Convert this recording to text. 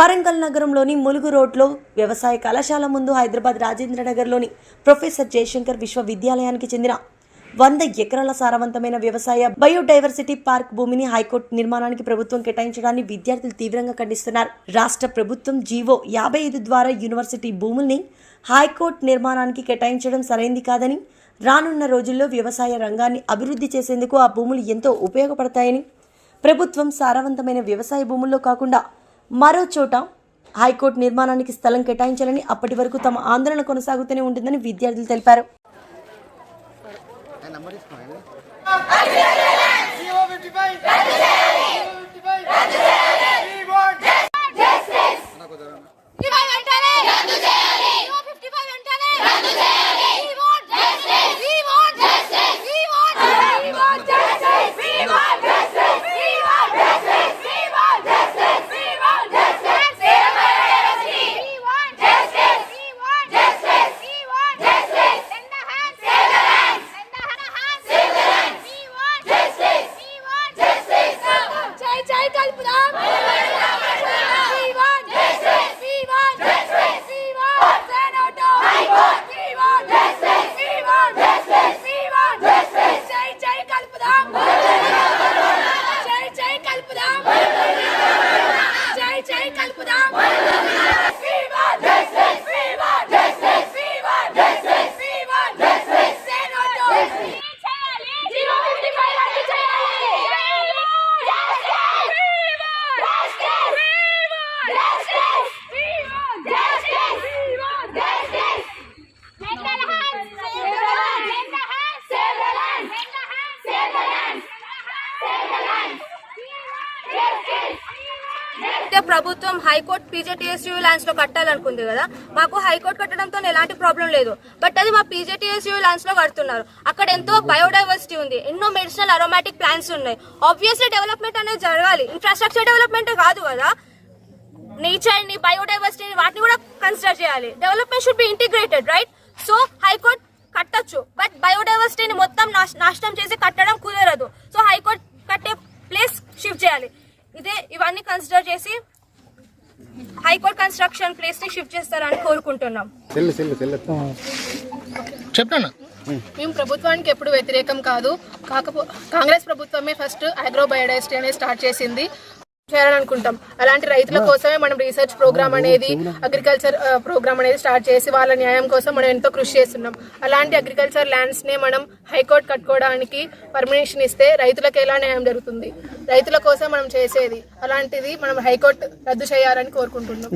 వరంగల్ నగరంలోని ములుగు రోడ్లో వ్యవసాయ కళాశాల ముందు హైదరాబాద్ రాజేంద్రనగర్లోని ప్రొఫెసర్ జయశంకర్ విశ్వవిద్యాలయానికి చెందిన వంద ఎకరాల సారవంతమైన వ్యవసాయ బయోడైవర్సిటీ పార్క్ భూమిని హైకోర్టు నిర్మాణానికి ప్రభుత్వం కేటాయించడాన్ని విద్యార్థులు తీవ్రంగా ఖండిస్తున్నారు. రాష్ట్ర ప్రభుత్వం జీవో యాభై ఐదు ద్వారా యూనివర్సిటీ భూముల్ని హైకోర్టు నిర్మాణానికి కేటాయించడం సరైంది కాదని రానున్న రోజుల్లో వ్యవసాయ రంగాన్ని అభివృద్ధి చేసేందుకు ఆ భూములు ఎంతో ఉపయోగపడతాయని ప్రభుత్వం సారవంతమైన వ్యవసాయ భూముల్లో కాకుండా మరో చోట హైకోర్టు నిర్మాణానికి స్థలం కేటాయించాలని అప్పటి వరకు తమ ఆందోళన కొనసాగుతూనే ఉంటుందని విద్యార్థులు తెలిపారు. ప్రభుత్వం హైకోర్టు పీజేటీఎస్యూ ల్యాండ్స్లో కట్టాలనుకుంది కదా మాకు హైకోర్టు కట్టడంతో ఎలాంటి ప్రాబ్లం లేదు. బట్ అది మా పీజేటీఎస్యూ ల్యాండ్స్లో కడుతున్నారు. అక్కడ ఎంతో బయోడైవర్సిటీ ఉంది ఎన్నో మెడిసినల్ అరోమాటిక్ ప్లాంట్స్ ఉన్నాయి. ఆబ్వియస్లీ డెవలప్మెంట్ అనేది జరగాలి ఇన్ఫ్రాస్ట్రక్చర్ డెవలప్మెంట్ కాదు కదా. నేచర్ని బయోడైవర్సిటీ వాటిని కూడా కన్సిడర్ చేయాలి. Development should be integrated right so high court కట్టొచ్చు బట్ బయోడైవర్సిటీని మొత్తం నాశనం చేసి కట్టడం కుదరదు. సో హైకోర్టు కట్టే చేయాలి. ఇదే ఇవన్నీ కన్సిడర్ చేసి హైకోర్టు కన్స్ట్రక్షన్ ప్లేస్ని షిఫ్ట్ చేస్తారని కోరుకుంటున్నాం. చెప్పనా? మేము ప్రభుత్వానికి ఎప్పుడు వ్యతిరేకం కాదు. కాకపో కాంగ్రెస్ ప్రభుత్వమే ఫస్ట్ అగ్రో బయోడైవర్సిటీ అనేది స్టార్ట్ చేసింది. చేయాలని అనుకుంటాం అలాంటి రైతుల కోసమే మనం రీసెర్చ్ ప్రోగ్రామ్ అనేది అగ్రికల్చర్ ప్రోగ్రామ్ అనేది స్టార్ట్ చేసి వాళ్ళ న్యాయం కోసం మనం ఎంతో కృషి చేస్తున్నాం. అలాంటి అగ్రికల్చర్ ల్యాండ్స్ నే మనం హైకోర్టు కట్టుకోవడానికి పర్మిషన్ ఇస్తే రైతులకు ఎలా న్యాయం జరుగుతుంది? రైతుల కోసం మనం చేసేది అలాంటిది మనం హైకోర్టు రద్దు చేయాలని కోరుకుంటున్నాం.